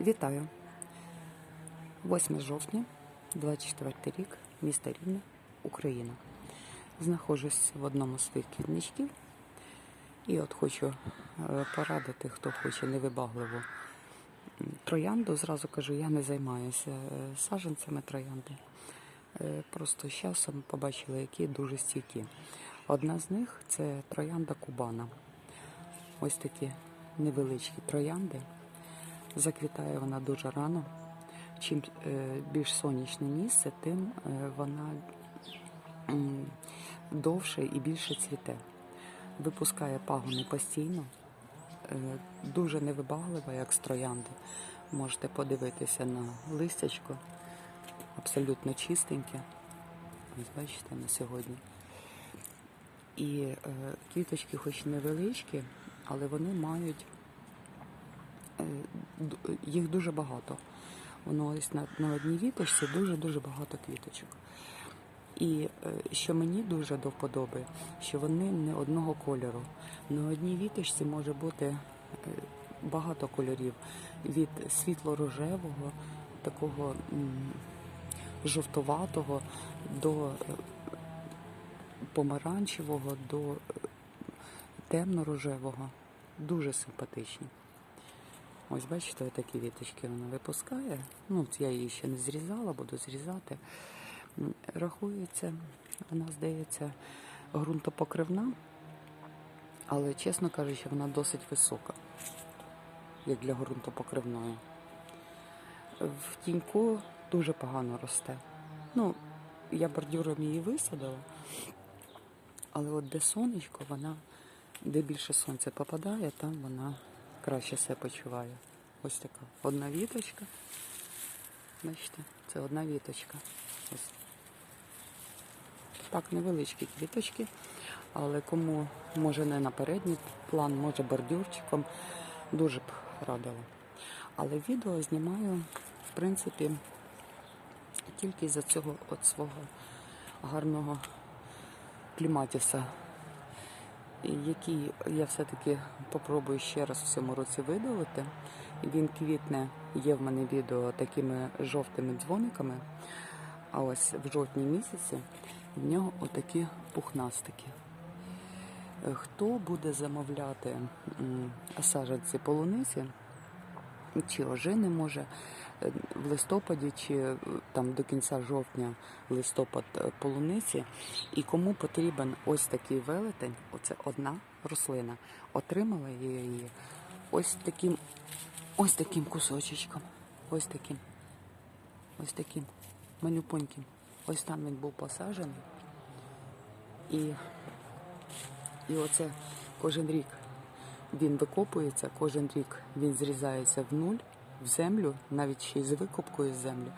Вітаю. 8 жовтня, 24 рік, місто Рівне, Україна. Знаходжусь в одному з своїх квітничків. І от хочу е, порадити, хто хоче невибагливу м, троянду. Зразу кажу, я не займаюся е, саджанцями троянди. Е, Просто з часом побачила, які дуже стійкі. Одна з них це троянда Кубана. Ось такі невеличкі троянди. Заквітає вона дуже рано. Чим е, більш сонячне місце, тим е, вона довше і більше цвіте. Випускає пагони постійно, е, дуже невибаглива, як з троянди. Можете подивитися на листячко, абсолютно чистеньке. Ось бачите на сьогодні. І квіточки, хоч невеличкі, але вони мають їх дуже багато. Воно ось на, на одній віточці дуже-дуже багато квіточок. І е, що мені дуже до вподоби, що вони не одного кольору. На одній віточці може бути е, багато кольорів від світло-рожевого, такого м, жовтуватого до е, помаранчевого, до е, темно-рожевого. Дуже симпатичні. Ось бачите, такі віточки вона випускає. Ну, я її ще не зрізала, буду зрізати. Рахується, вона здається, ґрунтопокривна, але, чесно кажучи, вона досить висока, як для ґрунтопокривної. В тіньку дуже погано росте. Ну, я бордюром її висадила, але от де сонечко, вона, де більше сонця попадає, там вона краще себе почуває. Ось така одна віточка. Бачите, це одна віточка. Ось. Так, невеличкі квіточки, але кому може не на передній план, може бордюрчиком, дуже б радила. Але відео знімаю, в принципі, тільки за цього от свого гарного кліматіса, який я все-таки попробую ще раз в цьому році видалити. Він квітне, є в мене відео такими жовтими дзвониками. А ось в жовтні місяці в нього отакі пухнастики. Е, Хто буде замовляти м, саджанці полуниці, чи ожини може в листопаді, чи е, там до кінця жовтня листопад е, полуниці, і кому потрібен ось такий велетень, оце одна рослина. Отримала її ось таким, ось таким кусочечком. Ось таким. Ось таким малюпоньким. Ось там він був посаджений. І, і оце кожен рік він викопується, кожен рік він зрізається в нуль, в землю, навіть ще й з викопкою землю.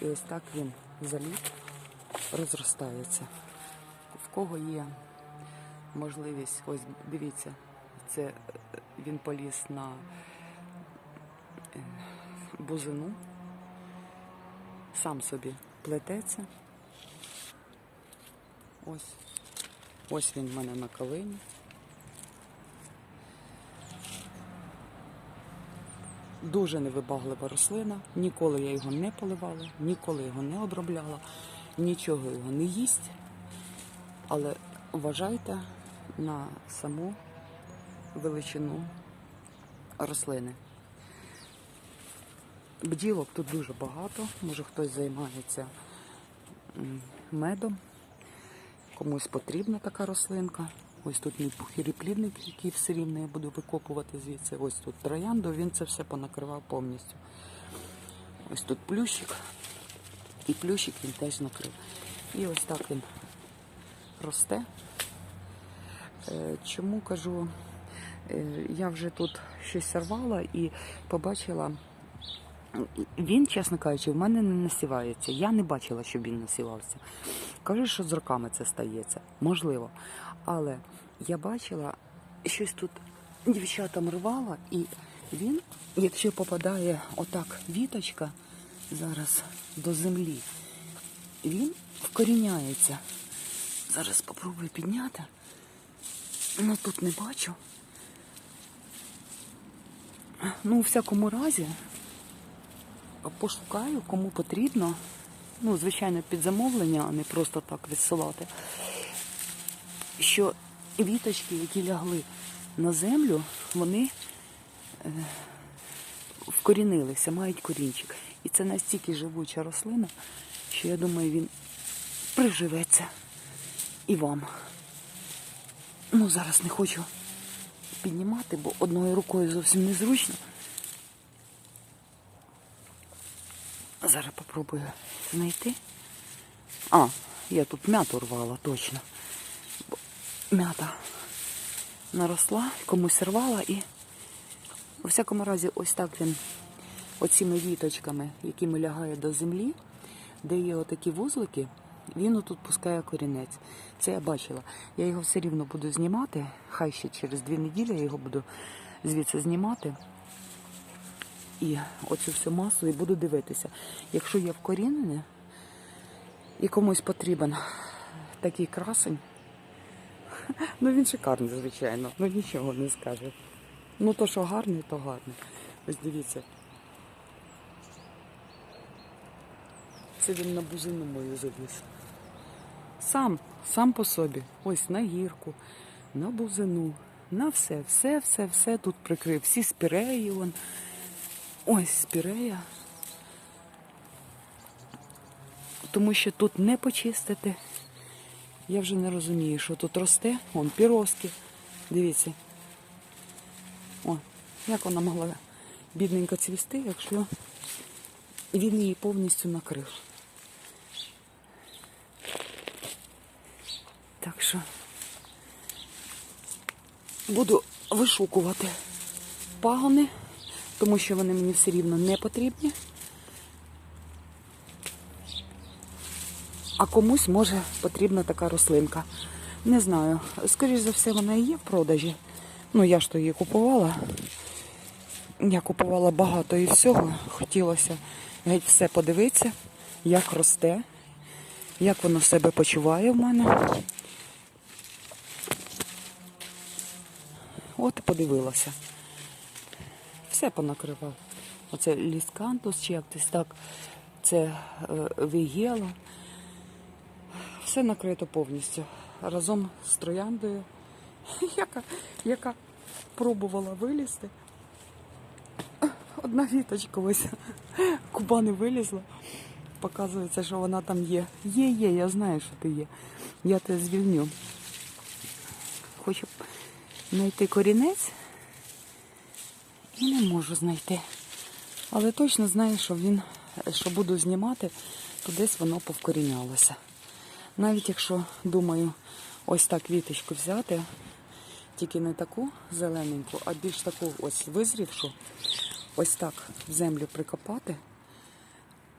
І ось так він за літ розростається. В кого є можливість, ось дивіться, це е, він поліз на е, бузину, сам собі плететься. Ось. Ось він в мене на калині. Дуже невибаглива рослина. Ніколи я його не поливала, ніколи його не обробляла, нічого його не їсть. Але вважайте на саму величину рослини. Бджілок тут дуже багато. Може хтось займається медом. Комусь потрібна така рослинка. Ось тут мій пухиріплідник, який все рівно я буду викопувати звідси. Ось тут троянду, він це все понакривав повністю. Ось тут плющик. І плющик він теж накрив. І ось так він росте. Е, Чому кажу, е, я вже тут щось рвала і побачила. Він, чесно кажучи, в мене не насівається. Я не бачила, щоб він насівався. Кажуть, що з роками це стається. Можливо. Але я бачила, щось тут дівчатам рвала, і він, якщо попадає отак віточка зараз до землі, він вкоріняється. Зараз спробую підняти. Ну тут не бачу. Ну, у всякому разі, пошукаю, кому потрібно. Ну, звичайно, під замовлення, а не просто так відсилати. Що віточки, які лягли на землю, вони е, вкорінилися, мають корінчик. І це настільки живуча рослина, що я думаю, він приживеться і вам. Ну, зараз не хочу піднімати, бо одною рукою зовсім незручно. Зараз попробую знайти. А, я тут м'яту рвала, точно. М'ята наросла, комусь рвала і у всякому разі ось так він оціми віточками, якими лягає до землі, де є отакі вузлики, він отут пускає корінець. Це я бачила. Я його все рівно буду знімати. Хай ще через дві неділі я його буду звідси знімати. І оцю всю масу і буду дивитися. Якщо є вкорінене і комусь потрібен такий красень, ну він шикарний, звичайно, ну нічого не скаже. Ну то, що гарний, то гарний. Ось дивіться. Це він на бузину мою завіз. Сам, сам по собі. Ось на гірку, на бузину, на все, все, все, все тут прикрив. Всі спіреї вон. Ось спірея. Тому що тут не почистити. Я вже не розумію, що тут росте. Вон піроски. Дивіться. О, як вона могла бідненько цвісти, якщо він її повністю накрив. Так що буду вишукувати пагони, тому що вони мені все рівно не потрібні. А комусь може потрібна така рослинка. Не знаю. Скоріш за все, вона і є в продажі. Ну, я ж то її купувала. Я купувала багато і всього. Хотілося геть все подивитися, як росте, як воно себе почуває в мене. От і подивилася. Все понакривав. Оце ліскантус чи як десь так. Це е, вігела. Все накрито повністю. Разом з трояндою, яка, яка пробувала вилізти. Одна віточка ось куба не вилізла. Показується, що вона там є. Є, є, я знаю, що ти є. Я тебе звільню. Хочу знайти корінець і не можу знайти. Але точно знаю, що він, що буду знімати, то десь воно повкорінялося. Навіть якщо думаю ось так віточку взяти, тільки не таку зелененьку, а більш таку ось визрівшу, ось так в землю прикопати,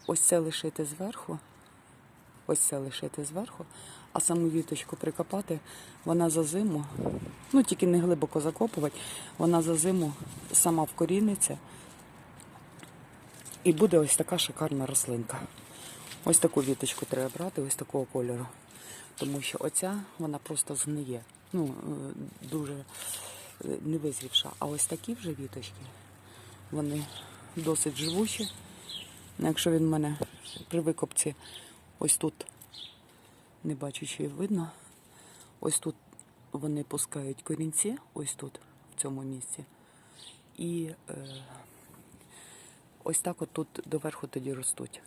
ось це лишити зверху, ось це лишити зверху, а саму віточку прикопати, вона за зиму, ну тільки не глибоко закопувати, вона за зиму сама вкоріниться і буде ось така шикарна рослинка. Ось таку віточку треба брати, ось такого кольору. Тому що оця вона просто згниє. Ну, е, дуже е, не визрівша. А ось такі вже віточки, вони досить живучі. Якщо він в мене при викопці ось тут, не бачу, чи видно, ось тут вони пускають корінці, ось тут, в цьому місці. І е, ось так от тут доверху тоді ростуть.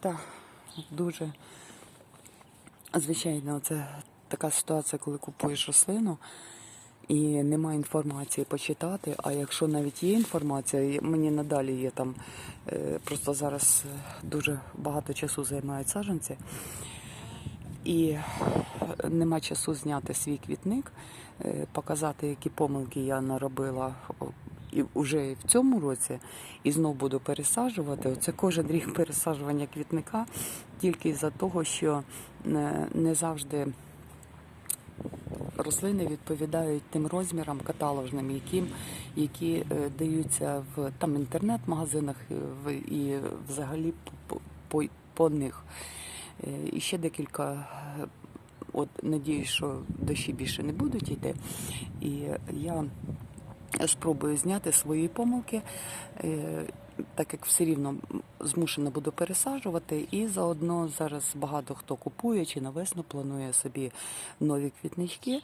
Так, дуже звичайно, це така ситуація, коли купуєш рослину і немає інформації почитати. А якщо навіть є інформація, мені надалі є там, е, просто зараз е, дуже багато часу займають саджанці. І нема часу зняти свій квітник, е, показати, які помилки я наробила і вже в цьому році, і знов буду пересаджувати. Оце кожен рік пересаджування квітника тільки із-за того, що не завжди рослини відповідають тим розмірам каталожним, яким, які е, даються в там інтернет-магазинах е, і взагалі по, по, по них. Е, І ще декілька, от надіюсь, що дощі більше не будуть йти. І я спробую зняти свої помилки, так як все рівно змушена буду пересаджувати. І заодно зараз багато хто купує чи на весну планує собі нові квітнички.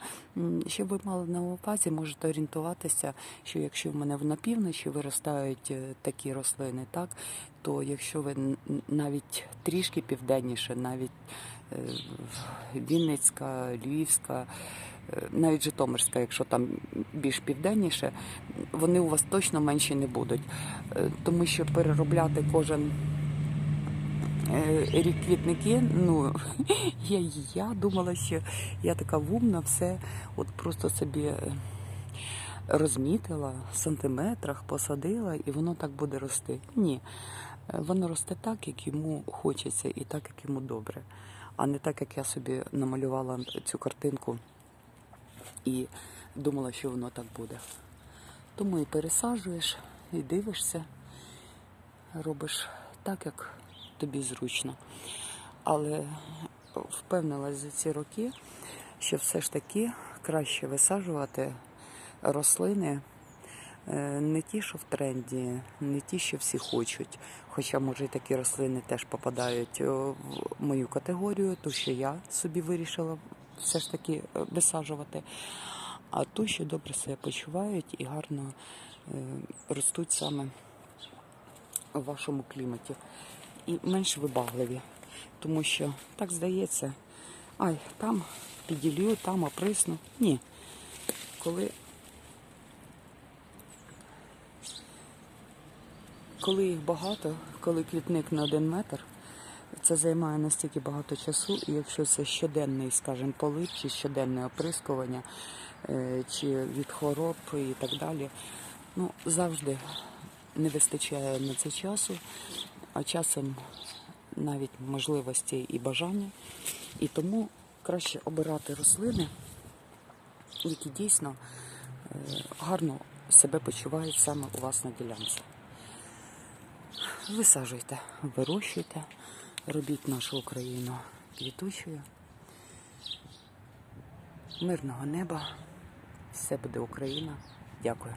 Щоб ви мали на увазі, можете орієнтуватися, що якщо в мене на півночі виростають е, такі рослини, так то якщо ви навіть трішки південніше, навіть е, Вінницька, Львівська, навіть Житомирська, якщо там більш південніше, вони у вас точно менші не будуть. Е, Тому що переробляти кожен е, рік квітники, ну я, я думала, що я така вумна, все от просто собі. е, Розмітила в сантиметрах, посадила, і воно так буде рости. Ні, Е, воно росте так, як йому хочеться, і так, як йому добре, а не так, як я собі намалювала цю картинку і думала, що воно так буде. Тому і пересаджуєш, і дивишся, робиш так, як тобі зручно. Але впевнилась за ці роки, що все ж таки краще висаджувати рослини. Е, Не ті, що в тренді, не ті, що всі хочуть. Хоча, може, такі рослини теж попадають е, в мою категорію, ту, що я собі вирішила все ж таки е, висаджувати. А ту, що добре себе почувають і гарно е, ростуть саме в вашому кліматі. І менш вибагливі. Тому що так здається, ай, там піділю, там оприсну. Ні. Коли Коли їх багато, коли квітник на один метр, це займає настільки багато часу, і якщо це щоденний, скажімо, полив чи щоденне оприскування, е, чи від хвороб і так далі, ну завжди не вистачає на це часу, а часом навіть можливості і бажання. І тому краще обирати рослини, які дійсно е, гарно себе почувають саме у вас на ділянці. Висаджуйте, вирощуйте, робіть нашу Україну квітучою. Мирного неба. Все буде Україна. Дякую.